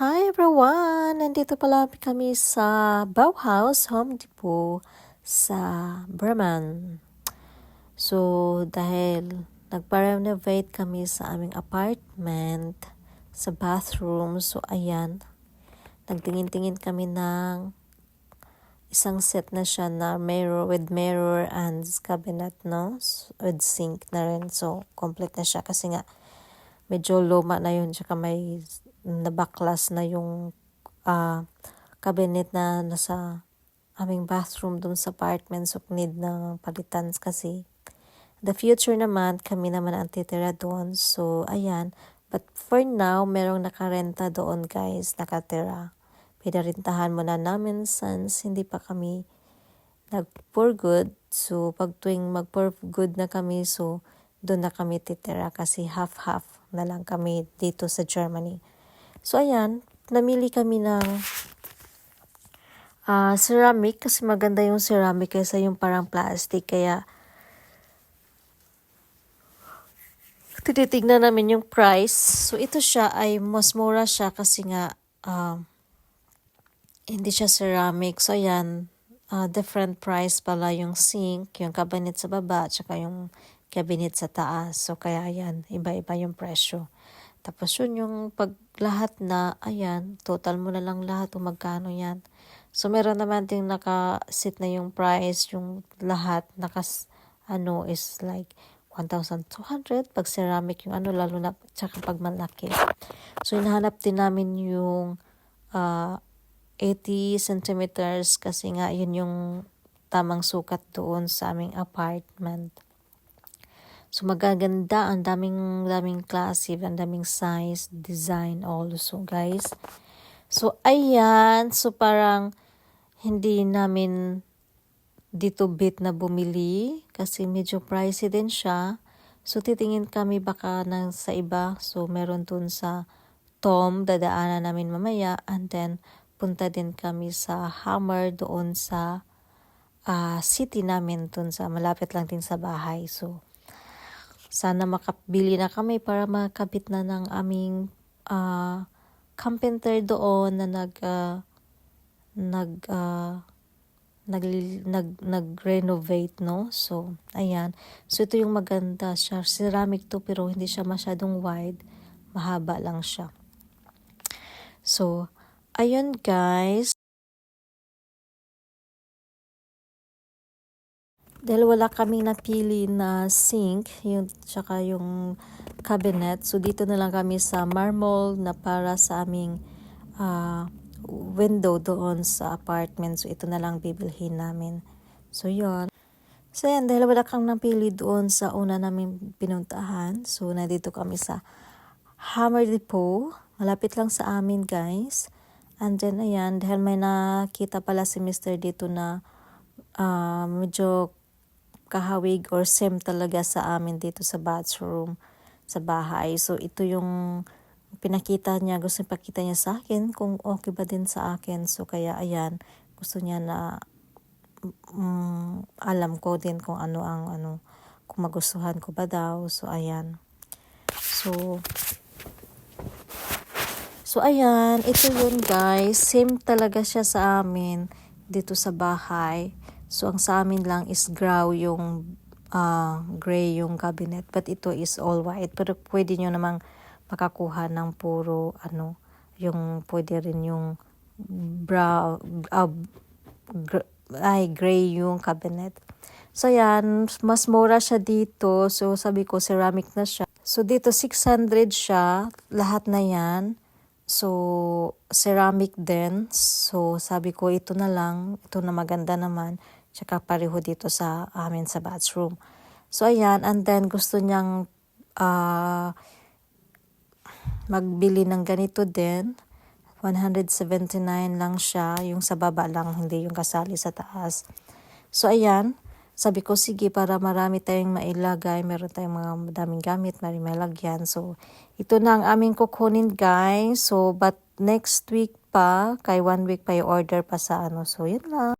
Hi everyone! Nandito pala kami sa Bauhaus Home Depot sa Bremen. So, dahil nagpa-renovate kami sa aming apartment, sa bathroom, so ayan, nagtingin-tingin kami ng isang set na siya na mirror with mirror and cabinet, no? With sink na rin. So, complete na siya kasi nga medyo luma na yun, tsaka may nabaklas na yung uh, cabinet na nasa aming bathroom dun sa apartment. So need na palitan kasi. The future naman kami naman ang titira doon. So ayan. But for now merong nakarenta doon guys. Nakatira. Pinarintahan muna namin since hindi pa kami nag for good. So pag tuwing mag for good na kami so doon na kami titira kasi half half na lang kami dito sa Germany So, ayan, namili kami ng uh, ceramic kasi maganda yung ceramic kaysa yung parang plastic. Kaya, tinitignan namin yung price. So, ito siya ay mas mura siya kasi nga uh, hindi siya ceramic. So, ayan, uh, different price pala yung sink, yung cabinet sa baba, at saka yung cabinet sa taas. So, kaya ayan, iba-iba yung presyo. Tapos yun yung pag lahat na, ayan, total mo na lang lahat kung magkano yan. So meron naman ding naka-sit na yung price, yung lahat, nakas, ano, is like 1,200 pag ceramic yung ano, lalo na, tsaka pag malaki. So hinahanap din namin yung uh, 80 centimeters kasi nga yun yung tamang sukat doon sa aming apartment. So magaganda, ang daming daming klase, ang daming size, design also, guys. So ayan, so parang hindi namin dito bit na bumili kasi medyo pricey din siya. So titingin kami baka nang sa iba. So meron dun sa Tom, dadaanan namin mamaya and then punta din kami sa Hammer doon sa uh, city namin dun sa malapit lang din sa bahay. So sana makabili na kami para makabit na ng aming uh, carpenter doon na nag uh, nag uh, nag nag nag-renovate no? So ayan. So ito yung maganda siya. Ceramic to pero hindi siya masyadong wide. Mahaba lang siya. So ayun guys Dahil wala kaming napili na sink, yung, tsaka yung cabinet. So, dito na lang kami sa marble na para sa aming uh, window doon sa apartment. So, ito na lang bibilhin namin. So, yon So, yan. Dahil wala kang napili doon sa una namin pinuntahan. So, nandito kami sa Hammer Depot. Malapit lang sa amin, guys. And then, ayan. Dahil may nakita pala si Mr. dito na uh, medyo kahawig or same talaga sa amin dito sa bathroom sa bahay. So ito yung pinakita niya, gusto ipakita niya sa akin kung okay ba din sa akin. So kaya ayan, gusto niya na um, alam ko din kung ano ang ano, kung magustuhan ko ba daw. So ayan. So So ayan, ito yun guys. Same talaga siya sa amin dito sa bahay. So, ang sa amin lang is graw yung uh, gray yung cabinet. But ito is all white. Pero pwede nyo namang makakuha ng puro, ano, yung pwede rin yung brown, uh, gr- ay, gray yung cabinet. So, yan, mas mura siya dito. So, sabi ko, ceramic na siya. So, dito, 600 siya. Lahat na yan. So, ceramic din. So, sabi ko, ito na lang. Ito na maganda naman. Tsaka pareho dito sa amin sa bathroom. So, ayan. And then, gusto niyang uh, magbili ng ganito din. 179 lang siya. Yung sa baba lang, hindi yung kasali sa taas. So, ayan. Sabi ko, sige, para marami tayong mailagay. Meron tayong mga daming gamit, may malagyan. So, ito na ang aming kukunin, guys. So, but next week pa, kay one week pa yung order pa sa ano. So, yun lang.